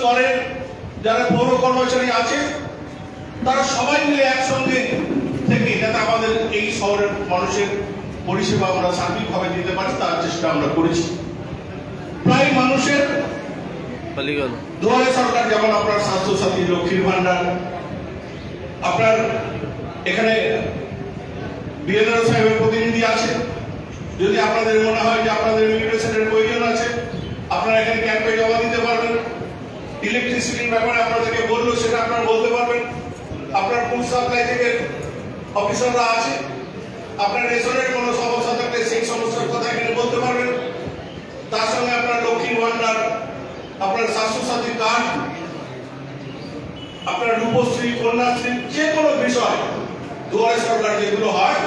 স্তরের যারা পৌর কর্মচারী আছে তারা সবাই মিলে একসঙ্গে থেকে যাতে আমাদের এই শহরের মানুষের পরিষেবা আমরা সার্বিকভাবে দিতে পারি তার চেষ্টা আমরা করেছি। প্রায় মানুষের দুয়ারে সরকার যেমন আপনার স্বাস্থ্য সাথী লক্ষ্মীর ভান্ডার আপনার এখানে বিএনআর সাহেবের প্রতিনিধি আছে। যদি আপনাদের মনে হয় যে আপনাদের ইমিগ্রেশনের প্রয়োজন আছে আপনারা এখানে ক্যাম্পে জমা দিতে পারবেন। ইলেকট্রিসিটির ব্যাপারে আপনাদেরকে বলল সেটা আপনারা বলতে পারবেন। আপনার ফুড সাপ্লাই থেকে অফিসাররা আছে। আপনার রেশনের কোনো সমস্যা থাকলে সেই সমস্যার কথা এখানে বলতে পারবেন। তার সঙ্গে আপনার লক্ষ্মী ভান্ডার আপনার স্বাস্থ্যসাথী কার্ড, আপনার রূপশ্রী, কন্যাশ্রী, যে কোনো বিষয়, দুয়ারে সরকার যেগুলো হয়,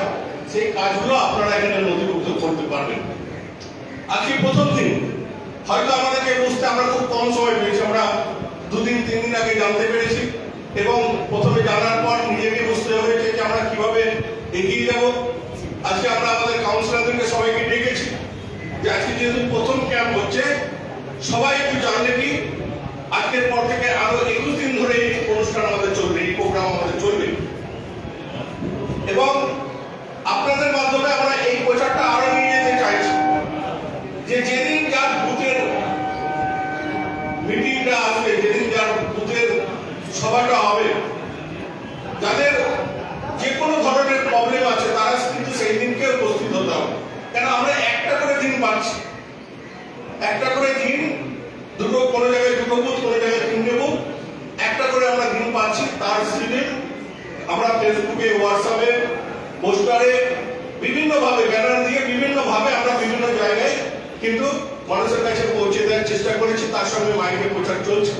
সেই কাজগুলো আপনারা এখানে নথিভুক্ত করতে পারবেন। আজকে প্রথম দিন। হয়তো আমাদেরকে বুঝতে আমরা খুব কম সময় পেয়েছি আমরা দুদিন তিন দিন আগে জানতে পেরেছি এবং প্রথমে জানার পর নিজেকে বুঝতে হয়েছে যে আমরা কীভাবে এগিয়ে যাব। আজকে আমরা আমাদের কাউন্সিলরদেরকে সবাইকে ডেকেছি যে আজকে যেহেতু প্রথম ক্যাম্প হচ্ছে, সবাই একটু জানলে কি আজকের পর থেকে আরও একুশ দিন ধরে এই অনুষ্ঠান আমাদের চলবে এই প্রোগ্রাম আমাদের চলবে এবং আপনাদের মাধ্যমে আমরা এই প্রচারটা আরও নিয়ে যেতে চাইছি যে যেদিন যার বুথের মিটিংটা আসবে যেদিন যার বুথের সভাটা হবে, যাদের যে কোনো ধরনের প্রবলেম আছে, তারা কিন্তু সেই দিনকে উপস্থিত হতে হবে। কেন আমরা একটা করে দিন পাচ্ছি। একটা করে দিন, দুটো কোনো জায়গায় দুটো বুথ, কোনো জায়গায় তিনটে বুথ। একটা করে আমরা দিন পাচ্ছি তার সিনে আমরা ফেসবুকে হোয়াটসঅ্যাপে পোস্টারে বিভিন্নভাবে ব্যানার দিয়ে বিভিন্নভাবে আমরা বিভিন্ন জায়গায় কিন্তু মানুষের কাছে পৌঁছে দেওয়ার চেষ্টা করেছি, তার সঙ্গে মাইকে প্রচার চলছে।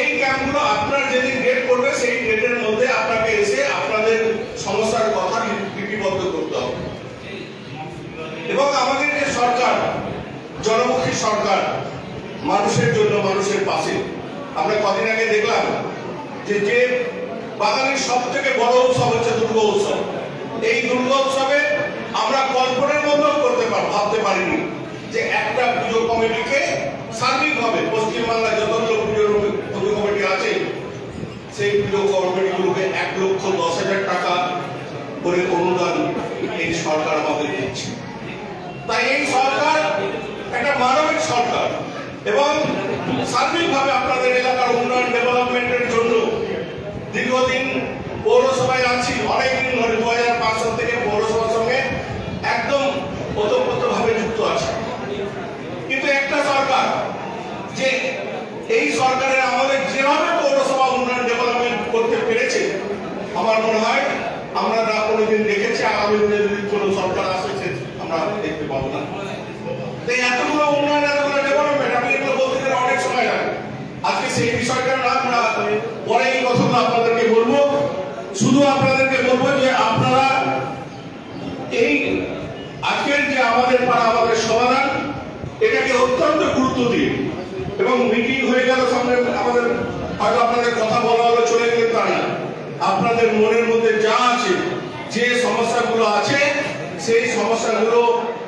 এই ক্যাম্পগুলো আপনার যেদিন ডেট করবে সেই ডেটের মধ্যে আপনাকে এসে আপনাদের সমস্যার কথা লিপিবদ্ধ করতে হবে। এবং আমাদের যে সরকার, জনমুখী সরকার, মানুষের জন্য মানুষের পাশে, আমরা কদিন আগে দেখলাম যে যে বাঙালির সব থেকে বড় উৎসব হচ্ছে দুর্গা উৎসব এই দুর্গা উৎসবে আমরা কল্পনার মতো পার ভাবতে পারিনি যে একটা পুজো কমিটিকে সার্বিকভাবে পশ্চিমবাংলায় যতগুলো পুজো পুজো কমিটি আছে, সেই পুজো কমিটিগুলোকে এক লক্ষ দশ হাজার টাকা করে অনুদান এই সরকার আমাদের দিচ্ছে। তাই এই সরকার একটা মানবিক সরকার এবং সার্বিকভাবে আপনাদের এলাকার উন্নয়ন ডেভেলপমেন্টের জন্য দীর্ঘদিন পৌরসভায় আছি, অনেকদিন ধরে দু হাজার পাঁচ সাল থেকে পৌরসভার সঙ্গে একদম ওতপ্রোতভাবে যুক্ত আছে কিন্তু একটা সরকার যে এই সরকারের আমাদের যেভাবে পৌরসভা উন্নয়ন ডেভেলপমেন্ট করতে পেরেছে, আমার মনে হয় আমরা না কোনোদিন দেখেছি, আগামী দিনে যদি কোনো সরকার আসে, সে আমরা দেখতে পাবো না। এতগুলো উন্নয়ন, এতগুলো ডেভেলপমেন্ট আমি এগুলো বলতে গেলে অনেক সময় লাগে। আজকে সেই বিষয়টা না আমরা পরে এই কথাগুলো আপনাদেরকে বলব। শুধু আপনাদেরকে বলব যে আপনারা এই আজকের যে আমাদের পাড়া, আমাদের সমাধান, এটাকে অত্যন্ত গুরুত্ব দিয়ে এবং মিটিং হয়ে গেল সামনে আমাদের, হয়তো আপনাদের কথা বলা হলো, চলে গেলে তা না। আপনাদের মনের মধ্যে যা আছে, যে সমস্যাগুলো আছে, সেই সমস্যাগুলো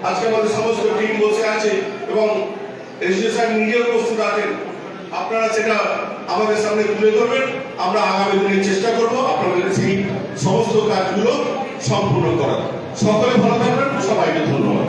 আজকে আমাদের সমস্ত টিম বসে আছে এবং এসডিও সাহেব নিজেও প্রস্তুত আছেন। আপনারা সেটা আমাদের সামনে তুলে ধরবেন। আমরা আগামী দিনে চেষ্টা করব আপনাদের সেই সমস্ত কাজগুলো সম্পূর্ণ করার। সকলে ভালো থাকবেন, সবাইকে ধন্যবাদ।